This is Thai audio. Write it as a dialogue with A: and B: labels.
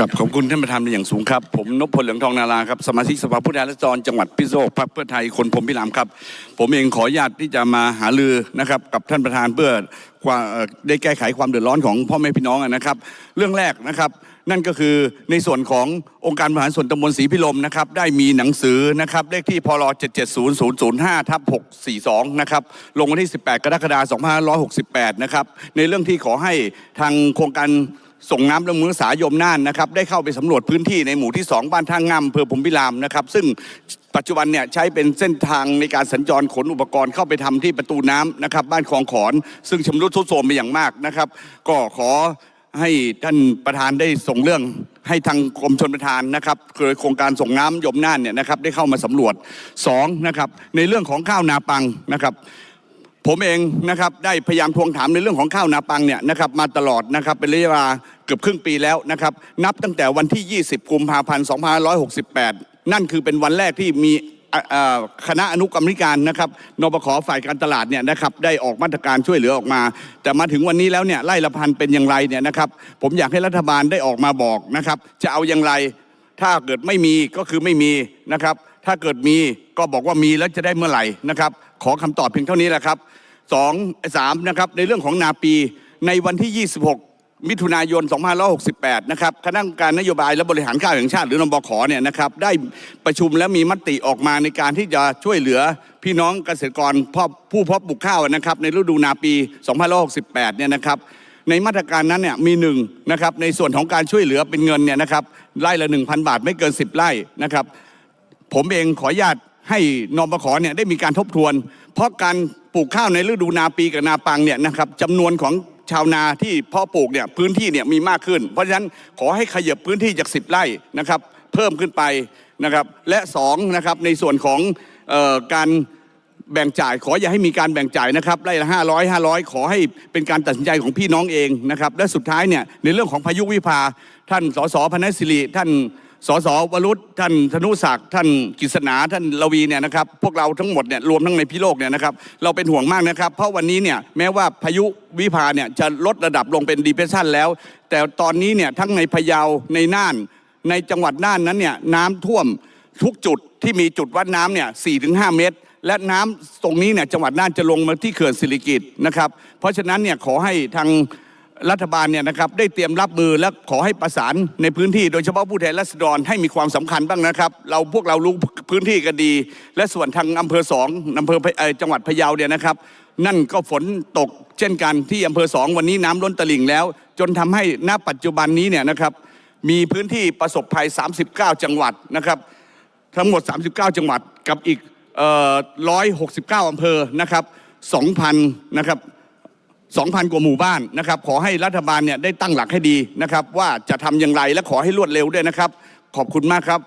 A: กับขอบคุณท่านประธานเป็นอย่างสูงครับ ผมนพพลเหลืองทองนาราครับสมาชิกสภาผู้แทนราษฎรจังหวัดพิษณุโลกพรรคเพื่อไทยคนผมพิรามครับ ผมเองขออนุญาตที่จะมาหาลือนะครับ กับท่านประธานเพื่อได้แก้ไขความเดือดร้อนของพ่อแม่พี่น้องนะครับ เรื่องแรกนะครับ นั่นก็คือในส่วนขององค์การบริหารส่วนตำบลศรีพิลมนะครับได้มีหนังสือนะครับเลขที่พร770005ทับ642นะครับลงวันที่ 18 กรกฎาคม2568นะครับในเรื่องที่ขอให้ทางโครงการส่งน้ำและมือสายมน่านนะครับได้เข้าไปสำรวจพื้นที่ในหมู่ที่ 2 บ้านท่างงามอำเภอพรมพิรามนะครับซึ่งปัจจุบันเนี่ยใช้เป็นเส้นทางในการสัญจรขนอุปกรณ์เข้าไปทำที่ประตูน้ำนะครับบ้านคลองขอน ซึ่งชำรุดทรุดโทรมไปอย่างมากนะครับ ก็ขอ ให้ท่านประธานได้ส่งเรื่องให้ทางกรมชนประทานนะครับคือโครงการส่งน้ำยมน่านเนี่ยนะครับได้เข้ามาสำรวจสองนะครับในเรื่องของข้าวนาปังนะครับผมเองนะครับได้พยายามทวงถามในเรื่องของข้าวนาปังเนี่ยนะครับมาตลอดนะครับเป็นระยะเวลาเกือบครึ่งปีแล้วนะครับนับตั้งแต่วันที่ 20 กุมภาพันธ์ 2568 นั่นคือเป็นวันแรกที่มี คณะอนุกรรมการนะครับนปขฝ่ายการตลาดเนี่ยนะครับได้ออกมาตรการช่วยเหลือออกมา แต่มาถึงวันนี้แล้วเนี่ยไล่ละพันเป็นอย่างไรเนี่ยนะครับผมอยากให้รัฐบาลได้ออกมาบอกนะครับจะเอาอย่างไร ถ้าเกิดไม่มีก็คือไม่มีนะครับถ้าเกิดมีก็บอกว่ามีแล้วจะได้เมื่อไหร่นะครับขอคำตอบเพียงเท่านี้แหละครับสองสามนะครับในเรื่องของนาปีในวันที่ 26 มิถุนายน 2568 นะครับคณะกรรมการนโยบายและบริหารข้าวแห่งชาติหรือนบขเนี่ยนะครับได้ประชุมและมีมติออกมาในการที่จะช่วยเหลือพี่น้องเกษตรกรพ่อผู้เพาะปลูกข้าวนะครับในฤดูนาปี 2568 เนี่ยนะครับในมาตรการนั้นเนี่ยมีหนึ่งนะครับในส่วนของการช่วยเหลือเป็นเงินเนี่ยนะครับไร่ละ 1,000 บาทไม่เกิน 10 ไร่นะครับผมเองขออนุญาตให้นมขเนี่ยได้มีการทบทวน เพราะการปลูกข้าวในฤดูนาปีกับนาปังเนี่ยนะครับจำนวนของ ชาวนาที่เพาะปลูกเนี่ยพื้นที่เนี่ยมีมากขึ้น เพราะฉะนั้นขอให้ขยับพื้นที่จาก 10 ไร่นะครับเพิ่มขึ้นไปนะครับและสองนะครับในส่วนของออการแบ่งจ่ายขออย่าให้มีการแบ่งจ่ายนะครับไร่ละห้าร้อยห้าร้อยขอให้เป็นการตัดสินใจของพี่น้องเองนะครับและสุดท้ายเนี่ยในเรื่องของพายุวิภาท่านสสพนศิริท่าน สสวรุษท่านธนุศักดิ์ท่านกฤษณาท่านลวีเนี่ยนะครับพวกเราทั้งหมดเนี่ยรวมทั้งในพิโลกเนี่ยนะครับเราเป็นห่วงมากนะครับ เพราะวันนี้เนี่ยแม้ว่าพายุวิภาเนี่ยจะลดระดับลงเป็นดีเพรสชันแล้ว แต่ตอนนี้เนี่ยทั้งในพะเยาในน่าน ในจังหวัดน่านนั้นเนี่ยน้ำท่วมทุกจุดที่มีจุดวัดน้ำเนี่ยสี่ถึงห้าเมตร และน้ำตรงนี้เนี่ยจังหวัดน่านจะลงมาที่เขื่อนสิริกิตนะครับเพราะฉะนั้นเนี่ยขอให้ทาง รัฐบาลเนี่ยนะครับได้เตรียมรับมือและขอให้ประสานในพื้นที่โดยเฉพาะผู้แทนราษฎรให้มีความสำคัญบ้างนะครับ เราพวกเรารู้พื้นที่กันดี และส่วนทางอำเภอสองอำเภอจังหวัดพะเยาเนี่ยนะครับ นั่นก็ฝนตกเช่นกันที่อำเภอสองวันนี้น้ำล้นตลิ่งแล้ว จนทำให้ณปัจจุบันนี้เนี่ยนะครับมีพื้นที่ประสบภัย 39 จังหวัดนะครับ ทั้งหมด 39 จังหวัดกับอีกเอ่อ169อำเภอนะครับ2,000นะครับ 2,000 กว่าหมู่บ้านนะครับ ขอให้รัฐบาลเนี่ยได้ตั้งหลักให้ดีนะครับ ว่าจะทำอย่างไรและขอให้รวดเร็วด้วยนะครับ ขอบคุณมากครับ